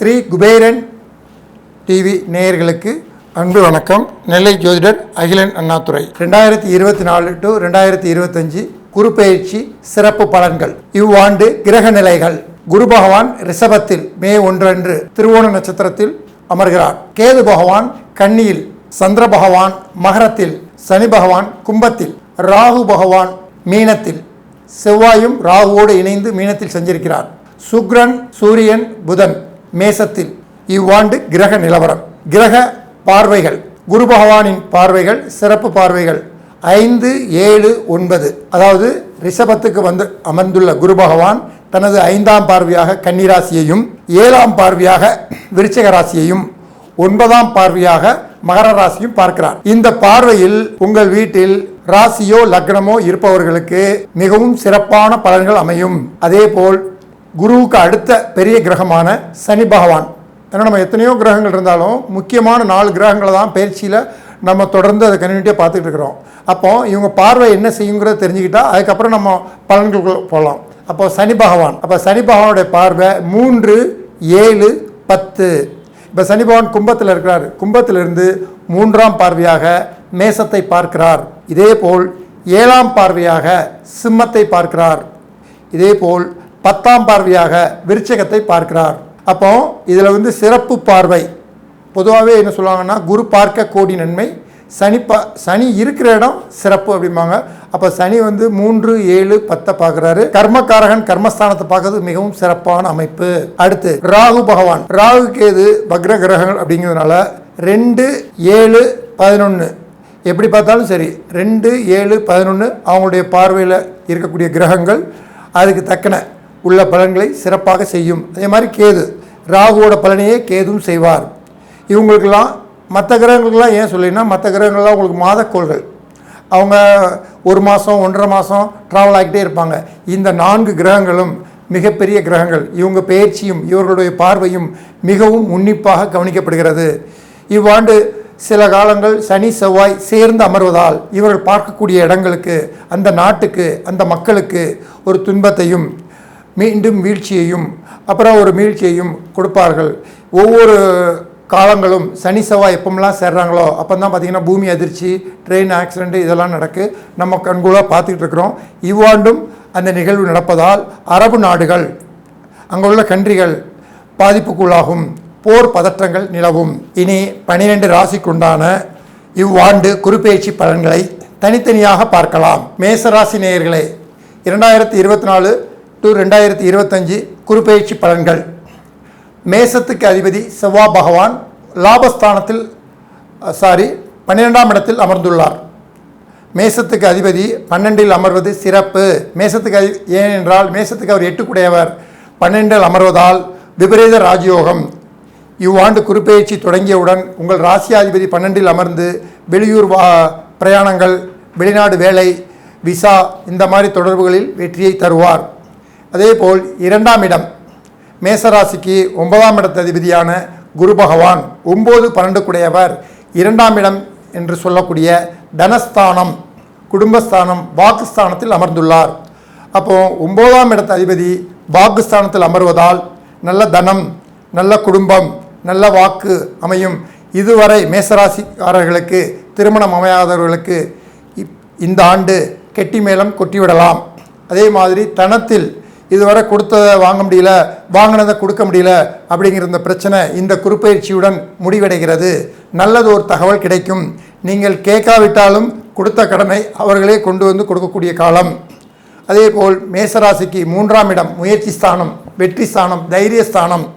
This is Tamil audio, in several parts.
ஸ்ரீ குபேரன் டிவி நேயர்களுக்கு அன்பு வணக்கம். நெல்லை ஜோதிடர் அகிலன் அண்ணாதுரை. ரெண்டாயிரத்தி இருபத்தி நாலு டு ரெண்டாயிரத்தி இருபத்தஞ்சு குரு சிறப்பு பலன்கள். இவ்வாண்டு கிரக நிலைகள். குரு பகவான் ரிஷபத்தில் மே ஒன்றன்று திருவோண நட்சத்திரத்தில் அமர்கிறார். கேது பகவான் கன்னியில் சந்திர பகவான் மகரத்தில் சனி பகவான் கும்பத்தில் ராகு பகவான் மீனத்தில் செவ்வாயும் ராகுவோடு இணைந்து மீனத்தில் செஞ்சிருக்கிறார். சுக்ரன் சூரியன் புதன் மேசத்தில். இவ்வாண்டு கிரக நிலவரம். கிரக பார்வைகள். குரு பகவானின் பார்வைகள் சிறப்பு பார்வைகள். ஐந்து ஏழு ஒன்பது. அதாவது ரிஷபத்துக்கு வந்து அமர்ந்துள்ள குரு பகவான் தனது ஐந்தாம் பார்வையாக கன்னிராசியையும் ஏழாம் பார்வையாக விருச்சக ராசியையும் ஒன்பதாம் பார்வையாக மகர ராசியும் பார்க்கிறார். இந்த பார்வையில் உங்கள் வீட்டில் ராசியோ லக்னமோ இருப்பவர்களுக்கு மிகவும் சிறப்பான பலன்கள் அமையும். அதேபோல் குருவுக்கு அடுத்த பெரிய கிரகமான சனி பகவான். ஏன்னா நம்ம எத்தனையோ கிரகங்கள் இருந்தாலும் முக்கியமான நாலு கிரகங்களை தான் பயிற்சியில் நம்ம தொடர்ந்து அதை கன்னியூட்டியாக பார்த்துட்டு இருக்கிறோம். அப்போ இவங்க பார்வை என்ன செய்யுங்கிறத தெரிஞ்சுக்கிட்டா அதுக்கப்புறம் நம்ம பலன்களுக்குள்ள போகலாம். அப்போ சனி பகவான். அப்போ சனி பகவானுடைய பார்வை மூன்று ஏழு பத்து. இப்போ சனி பகவான் கும்பத்தில் இருக்கிறார். கும்பத்திலிருந்து மூன்றாம் பார்வையாக மேசத்தை பார்க்கிறார். இதேபோல் ஏழாம் பார்வையாக சிம்மத்தை பார்க்கிறார். இதேபோல் பத்தாம் பார்வையாக விருச்சகத்தை பார்க்கிறார். அப்போ இதில் வந்து சிறப்பு பார்வை. பொதுவாகவே என்ன சொல்லுவாங்கன்னா குரு பார்க்க கோடி நன்மை சனி பா சனி இருக்கிற இடம் சிறப்பு அப்படிம்பாங்க. அப்போ சனி வந்து மூன்று ஏழு பத்தை பார்க்குறாரு. கர்மக்காரகன் கர்மஸ்தானத்தை பார்க்கறது மிகவும் சிறப்பான அமைப்பு. அடுத்து ராகு பகவான். ராகு கேது பக்ர கிரகங்கள் அப்படிங்கிறதுனால ரெண்டு ஏழு பதினொன்று எப்படி பார்த்தாலும் சரி ரெண்டு ஏழு பதினொன்று அவங்களுடைய பார்வையில் இருக்கக்கூடிய கிரகங்கள் அதுக்கு தக்கன உள்ள பலன்களை சிறப்பாக செய்யும். அதே மாதிரி கேது ராகுவோட பலனையே கேதும் செய்வார். இவங்களுக்கெல்லாம் மற்ற கிரகங்களுக்கெல்லாம் ஏன் சொல்லினா மற்ற கிரகங்கள்லாம் உங்களுக்கு மாதக்கோள்கள் அவங்க ஒரு மாதம் ஒன்றரை மாதம் ட்ராவல் ஆகிட்டே இருப்பாங்க. இந்த நான்கு கிரகங்களும் மிகப்பெரிய கிரகங்கள். இவங்க பயிற்சியும் இவர்களுடைய பார்வையும் மிகவும் உன்னிப்பாக கவனிக்கப்படுகிறது. இவ்வாண்டு சில காலங்கள் சனி செவ்வாய் சேர்ந்து அமர்வதால் இவர்கள் பார்க்கக்கூடிய இடங்களுக்கு அந்த நாட்டுக்கு அந்த மக்களுக்கு ஒரு துன்பத்தையும் மீண்டும் வீழ்ச்சியையும் அப்புறம் ஒரு மீழ்ச்சியையும் கொடுப்பார்கள். ஒவ்வொரு காலங்களும் சனி செவ்வாய் எப்பமெல்லாம் சேர்றாங்களோ அப்போ தான் பார்த்திங்கன்னா பூமி அதிர்ச்சி ட்ரெயின் ஆக்சிடென்ட் இதெல்லாம் நடக்கு. நம்ம கண்கூடாக பார்த்துக்கிட்டு இருக்கிறோம். இவ்வாண்டும் அந்த நிகழ்வு நடப்பதால் அரபு நாடுகள் அங்கே உள்ள கன்றிகள் பாதிப்புக்குள்ளாகும். போர் பதற்றங்கள் நிலவும். இனி பனிரெண்டு ராசிக்குண்டான இவ்வாண்டு குறுப்பெயர்ச்சி பலன்களை தனித்தனியாக பார்க்கலாம். மேசராசி நேயர்களே இரண்டாயிரத்தி இருபத்தி நாலு டு ரெண்டாயிரத்தி இருபத்தஞ்சு குறுப்பெயர்ச்சி பலன்கள். மேசத்துக்கு அதிபதி செவ்வா பகவான் லாபஸ்தானத்தில் சாரி பன்னிரெண்டாம் இடத்தில் அமர்ந்துள்ளார். மேசத்துக்கு அதிபதி பன்னெண்டில் அமர்வது சிறப்பு. மேசத்துக்கு அதி ஏனென்றால் மேசத்துக்கு அவர் எட்டுக்குடையவர். பன்னெண்டில் அமர்வதால் விபரீத ராஜயோகம். இவ்வாண்டு குறுப்பெயர்ச்சி தொடங்கியவுடன் உங்கள் ராசியாதிபதி பன்னெண்டில் அமர்ந்து வெளியூர் வா பிரயாணங்கள் வெளிநாடு வேலை விசா இந்த மாதிரி தொடர்புகளில் வெற்றியை தருவார். அதேபோல் இரண்டாம் இடம் மேசராசிக்கு ஒன்பதாம் இடத்த அதிபதியான குரு பகவான். ஒம்பது பன்னெண்டுக்குடையவர் இரண்டாம் இடம் என்று சொல்லக்கூடிய தனஸ்தானம் குடும்பஸ்தானம் வாக்குஸ்தானத்தில் அமர்ந்துள்ளார். அப்போ ஒம்பதாம் இடத்த அதிபதி வாக்குஸ்தானத்தில் அமர்வதால் நல்ல தனம் நல்ல குடும்பம் நல்ல வாக்கு அமையும். இதுவரை மேசராசிக்காரர்களுக்கு திருமணம் அமையாதவர்களுக்கு இப்- இந்த ஆண்டு கெட்டி மேளம் கொட்டிவிடலாம். அதே மாதிரி தனத்தில் இதுவரை கொடுத்ததை வாங்க முடியல வாங்கினதை கொடுக்க முடியல அப்படிங்கிற இந்த பிரச்சனை இந்த குறுப்பயிற்சியுடன் முடிவடைகிறது. நல்லது ஒரு தகவல் கிடைக்கும். நீங்கள் கேட்காவிட்டாலும் கொடுத்த கடனை அவர்களே கொண்டு வந்து கொடுக்கக்கூடிய காலம். அதேபோல் மேசராசிக்கு மூன்றாம் இடம் முயற்சி ஸ்தானம் வெற்றி ஸ்தானம் தைரிய ஸ்தானம்.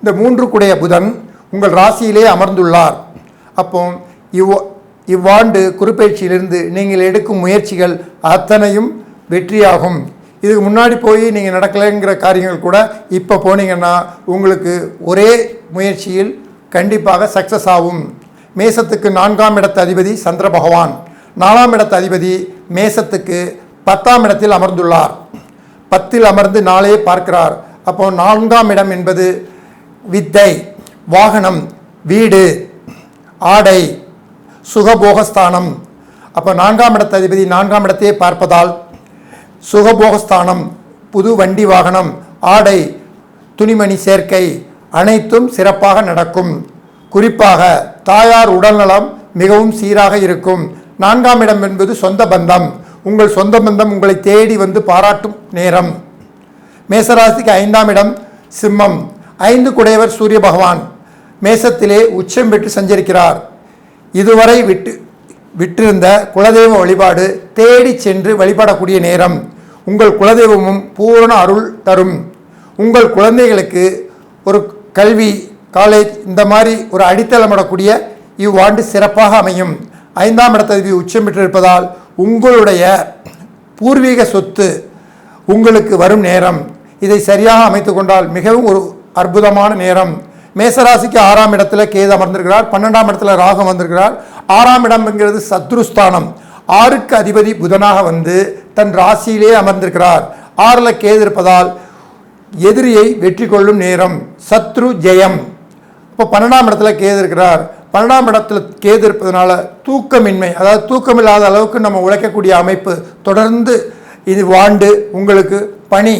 இந்த மூன்று குடைய புதன் உங்கள் ராசியிலே அமர்ந்துள்ளார். அப்போ இவ் இவ்வாண்டு குறுப்பெயர்ச்சியிலிருந்து நீங்கள் எடுக்கும் முயற்சிகள் அத்தனையும் வெற்றியாகும். இதுக்கு முன்னாடி போய் நீங்கள் நடக்கலைங்கிற காரியங்கள் கூட இப்போ போனீங்கன்னா உங்களுக்கு ஒரே முயற்சியில் கண்டிப்பாக சக்ஸஸ் ஆகும். மேசத்துக்கு நான்காம் இடத்து அதிபதி சந்திர பகவான். நாலாம் இடத்து அதிபதி மேசத்துக்கு பத்தாம் இடத்தில் அமர்ந்துள்ளார். பத்தில் அமர்ந்து நாளே பார்க்கிறார். அப்போ நான்காம் இடம் என்பது வித்தை வாகனம் வீடு ஆடை சுகபோகஸ்தானம். அப்போ நான்காம் இடத்த அதிபதி நான்காம் இடத்தையே பார்ப்பதால் சுகபோகஸ்தானம் புது வண்டி வாகனம் ஆடை துணிமணி சேர்க்கை அனைத்தும் சிறப்பாக நடக்கும். குறிப்பாக தாயார் உடல்நலம் மிகவும் சீராக இருக்கும். நான்காம் இடம் என்பது சொந்த பந்தம். உங்கள் சொந்த பந்தம் உங்களை தேடி வந்து பாராட்டும் நேரம். மேசராசிக்கு ஐந்தாம் இடம் சிம்மம். ஐந்து குடையவர் சூரிய பகவான் மேசத்திலே உச்சம் பெற்று சஞ்சரிக்கிறார். இதுவரை விட்டு விட்டிருந்த குலதெய்வ வழிபாடு தேடி சென்று வழிபடக்கூடிய நேரம். உங்கள் குலதெய்வமும் பூரண அருள் தரும். உங்கள் குழந்தைகளுக்கு ஒரு கல்வி காலேஜ் இந்த மாதிரி ஒரு அடித்தளமிடக்கூடிய இவ்வாண்டு சிறப்பாக அமையும். ஐந்தாம் இடத்ததிபதி உச்சம் பெற்றிருப்பதால் உங்களுடைய பூர்வீக சொத்து உங்களுக்கு வரும் நேரம். இதை சரியாக அமைத்து கொண்டால் மிகவும் ஒரு அற்புதமான நேரம். மேசராசிக்கு ஆறாம் இடத்துல கேது அமர்ந்திருக்கிறார். பன்னெண்டாம் இடத்துல ராகம் வந்திருக்கிறார் ஆறாம் இடம்ங்கிறது சத்ருஸ்தானம். ஆறுக்கு அதிபதி புதனாக வந்து தன் ராசியிலே அமர்ந்திருக்கிறார். ஆறில் கேது இருப்பதால் எதிரியை வெற்றி கொள்ளும் நேரம். சத்ரு ஜெயம். இப்போ பன்னெண்டாம் இடத்துல கேது இருக்கிறார். பன்னெண்டாம் இடத்துல கேது இருப்பதனால தூக்கமின்மை அதாவது தூக்கமில்லாத அளவுக்கு நம்ம உழைக்கக்கூடிய அமைப்பு தொடர்ந்து இது வாண்டு உங்களுக்கு பணி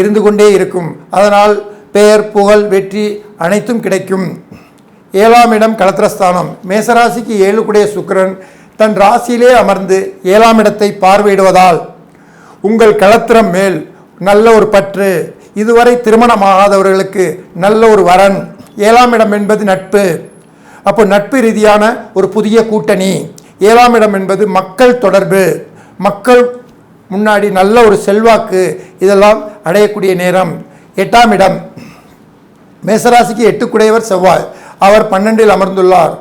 இருந்து கொண்டே இருக்கும். அதனால் பெயர் புகழ் வெற்றி அனைத்தும் கிடைக்கும். ஏழாம் இடம் களத்திரஸ்தானம் மேசராசிக்கு ஏழுக்குடைய சுக்கரன் சுக்கிரன் தன் ராசியிலே அமர்ந்து ஏழாம் இடத்தை பார்வையிடுவதால் உங்கள் கலத்திரம் மேல் நல்ல ஒரு பற்று இதுவரை திருமணமாகாதவர்களுக்கு நல்ல ஒரு வரன். ஏழாம் இடம் என்பது நட்பு. அப்போ நட்பு ரீதியான ஒரு புதிய கூட்டணி. ஏழாம் இடம் என்பது மக்கள் தொடர்பு. மக்கள் முன்னாடி நல்ல ஒரு செல்வாக்கு இதெல்லாம் அடையக்கூடிய நேரம். எட்டாம் இடம். மேசராசிக்கு எட்டுக்குடையவர் செவ்வாய். அவர் பன்னெண்டில் அமர்ந்துள்ளார்.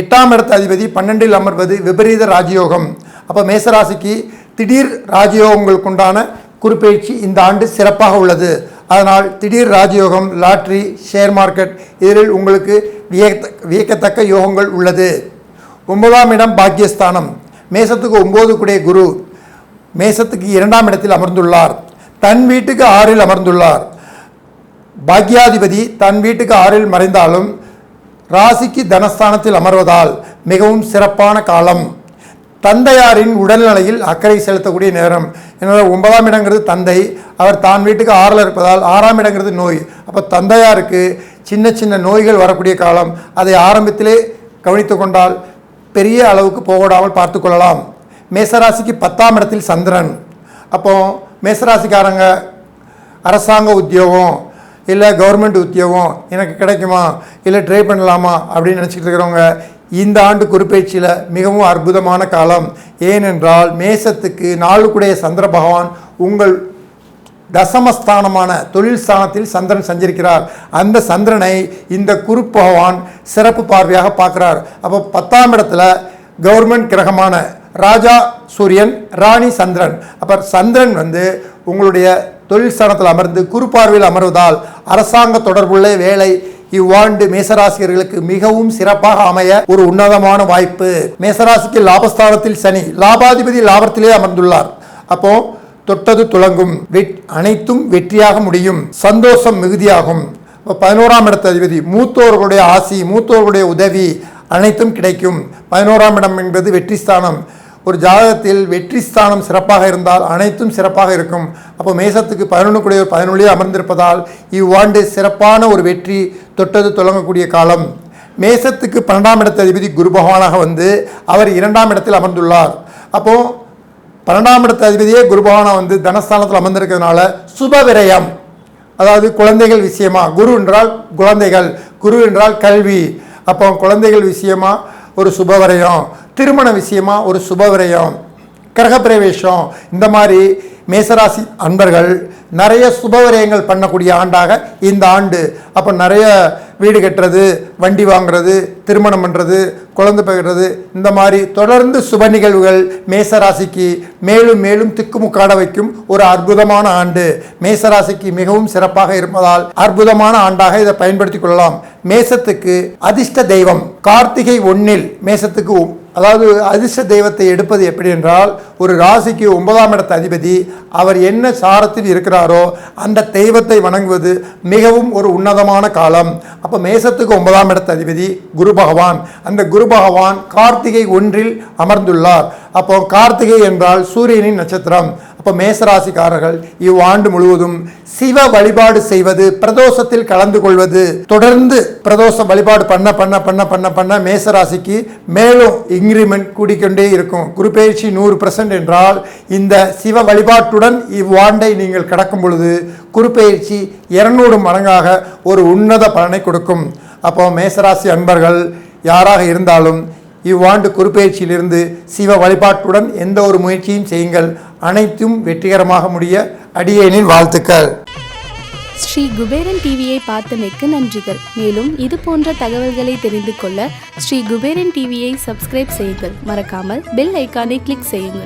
எட்டாம் இடத்த அதிபதி பன்னெண்டில் அமர்வது விபரீத ராஜயோகம். அப்போ மேசராசிக்கு திடீர் ராஜயோகங்களுக்குண்டான குறிப்பெயர்ச்சி இந்த ஆண்டு சிறப்பாக உள்ளது. அதனால் திடீர் ராஜயோகம் லாட்ரி ஷேர் மார்க்கெட் இதில் உங்களுக்கு வியக்க வியக்கத்தக்க யோகங்கள் உள்ளது. ஒன்பதாம் இடம் பாக்கியஸ்தானம் மேசத்துக்கு ஒம்பது குடைய குரு. மேசத்துக்கு இரண்டாம் இடத்தில் அமர்ந்துள்ளார். தன் வீட்டுக்கு ஆறில் அமர்ந்துள்ளார். பாக்யாதிபதி தன் வீட்டுக்கு ஆறில் மறைந்தாலும் ராசிக்கு தனஸ்தானத்தில் அமர்வதால் மிகவும் சிறப்பான காலம். தந்தையாரின் உடல்நிலையில் அக்கறை செலுத்தக்கூடிய நேரம். எனவே ஒன்பதாம் இடங்கிறது தந்தை. அவர் தான் வீட்டுக்கு ஆறில் இருப்பதால் ஆறாம் இடங்கிறது நோய். அப்போ தந்தையாருக்கு சின்ன சின்ன நோய்கள் வரக்கூடிய காலம். அதை ஆரம்பத்திலே கவனித்து கொண்டால் பெரிய அளவுக்கு போகவிடாமல் பார்த்து கொள்ளலாம். மேசராசிக்கு பத்தாம் இடத்தில் சந்திரன். அப்போ மேசராசிக்காரங்க அரசாங்க உத்தியோகம் இல்லை கவர்மெண்ட் உத்தியோகம் எனக்கு கிடைக்குமா? இல்லை ட்ரை பண்ணலாமா? அப்படின்னு நினச்சிட்டு இருக்கிறவங்க இந்த ஆண்டு குறிப்பேச்சியில் மிகவும் அற்புதமான காலம். ஏனென்றால் மேசத்துக்கு நாளுக்குடைய சந்திர பகவான் உங்கள் தசமஸ்தானமான தொழில் ஸ்தானத்தில் சந்திரன் சஞ்சரிக்கிறார். அந்த சந்திரனை இந்த குரு பகவான் சிறப்பு பார்வையாக பார்க்குறார். அப்போ பத்தாம் இடத்துல கவர்மெண்ட் கிரகமான ராஜா சூரியன் ராணி சந்திரன். அப்போ சந்திரன் வந்து உங்களுடைய தொழில் ஸ்தானத்தில் அமர்ந்து குறுப்பார்வையில் அமர்வதால் அரசாங்க தொடர்புள்ள வேலை இவ்வாண்டு மேசராசிரியர்களுக்கு மிகவும் சிறப்பாக அமைய ஒரு உன்னதமான வாய்ப்பு. மேசராசிக்கு லாபஸ்தானத்தில் சனி லாபாதிபதி லாபத்திலே அமர்ந்துள்ளார். அப்போ தொட்டது துலங்கும் அனைத்தும் வெற்றியாக முடியும். சந்தோஷம் மிகுதியாகும். பதினோராம் இடத்த அதிபதி மூத்தோர்களுடைய ஆசி மூத்தோர்களுடைய உதவி அனைத்தும் கிடைக்கும். பதினோராம் இடம் என்பது வெற்றி ஸ்தானம். ஒரு ஜாதகத்தில் வெற்றி ஸ்தானம் சிறப்பாக இருந்தால் அனைத்தும் சிறப்பாக இருக்கும். அப்போ மேசத்துக்கு பதினொன்று கூடிய பதினொன்றிலே அமர்ந்திருப்பதால் இவ்வாண்டு சிறப்பான ஒரு வெற்றி தொட்டது தொடங்கக்கூடிய காலம். மேசத்துக்கு பன்னெண்டாம் இடத்து அதிபதி குரு பகவானாக வந்து அவர் இரண்டாம் இடத்தில் அமர்ந்துள்ளார். அப்போ பன்னெண்டாம் இடத்து அதிபதியே குரு பகவானாக வந்து தனஸ்தானத்தில் அமர்ந்திருக்கிறதுனால சுப விரயம் அதாவது குழந்தைகள் விஷயமா குரு என்றால் குழந்தைகள் குரு என்றால் கல்வி. அப்போ குழந்தைகள் விஷயமா ஒரு சுபவிரயம் திருமண விஷயமா ஒரு சுபவிரயம் கிரகப்பிரவேசம் இந்த மாதிரி மேசராசி அன்பர்கள் நிறைய சுபவிரயங்கள் பண்ணக்கூடிய ஆண்டாக இந்த ஆண்டு. அப்போ நிறைய வீடு கட்டுறது வண்டி வாங்குறது திருமணம் பண்ணுறது குழந்தை பெறுறது இந்த மாதிரி தொடர்ந்து சுப நிகழ்வுகள் மேசராசிக்கு மேலும் மேலும் திக்குமுக்காட வைக்கும் ஒரு அற்புதமான ஆண்டு. மேசராசிக்கு மிகவும் சிறப்பாக இருப்பதால் அற்புதமான ஆண்டாக இதை பயன்படுத்திக் கொள்ளலாம். மேசத்துக்கு அதிர்ஷ்ட தெய்வம் கார்த்திகை ஒன்னில் மேசத்துக்கு அதாவது அதிர்ஷ்ட தெய்வத்தை எடுப்பது எப்படி என்றால் ஒரு ராசிக்கு ஒன்பதாம் இடத்த அதிபதி அவர் என்ன சாரத்தில் இருக்கிறாரோ அந்த தெய்வத்தை வணங்குவது மிகவும் ஒரு உன்னதமான காலம். அப்போ மேசத்துக்கு ஒன்பதாம் இடத்த அதிபதி குரு பகவான். அந்த குரு பகவான் கார்த்திகை ஒன்றில் அமர்ந்துள்ளார். அப்போ கார்த்திகை என்றால் சூரியனின் நட்சத்திரம். அப்போ மேசராசிக்காரர்கள் இவ்வாண்டு முழுவதும் சிவ வழிபாடு செய்வது பிரதோஷத்தில் கலந்து கொள்வது தொடர்ந்து பிரதோஷ வழிபாடு பண்ண பண்ண பண்ண பண்ண பண்ண மேசராசிக்கு மேலும் இன்க்ரிமெண்ட் கூடிக்கொண்டே இருக்கும். குரு நூறு பர்சன்ட் என்றால் இந்த சிவ வழிபாட்டுடன் இவ்வாண்டை நீங்கள் கடக்கும் பொழுது குரு இருநூறு மடங்காக ஒரு உன்னத பலனை கொடுக்கும். அப்போ மேசராசி அன்பர்கள் யாராக இருந்தாலும் இவ்வாண்டு குறுப்பெயர்ச்சியிலிருந்து சிவ வழிபாட்டுடன் எந்த ஒரு முயற்சியும் செய்யுங்கள். அனைத்தும் வெற்றிகரமாக முடிய அடியேனின் வாழ்த்துக்கள். ஸ்ரீ குபேரன் டிவியை பார்த்தமைக்கு நன்றிகள். மேலும் இது போன்ற தகவல்களை தெரிந்து கொள்ள ஸ்ரீ குபேரன் டிவியை சப்ஸ்கிரைப் செய்யுங்கள். மறக்காமல் பெல் ஐக்கானை கிளிக் செய்யுங்கள்.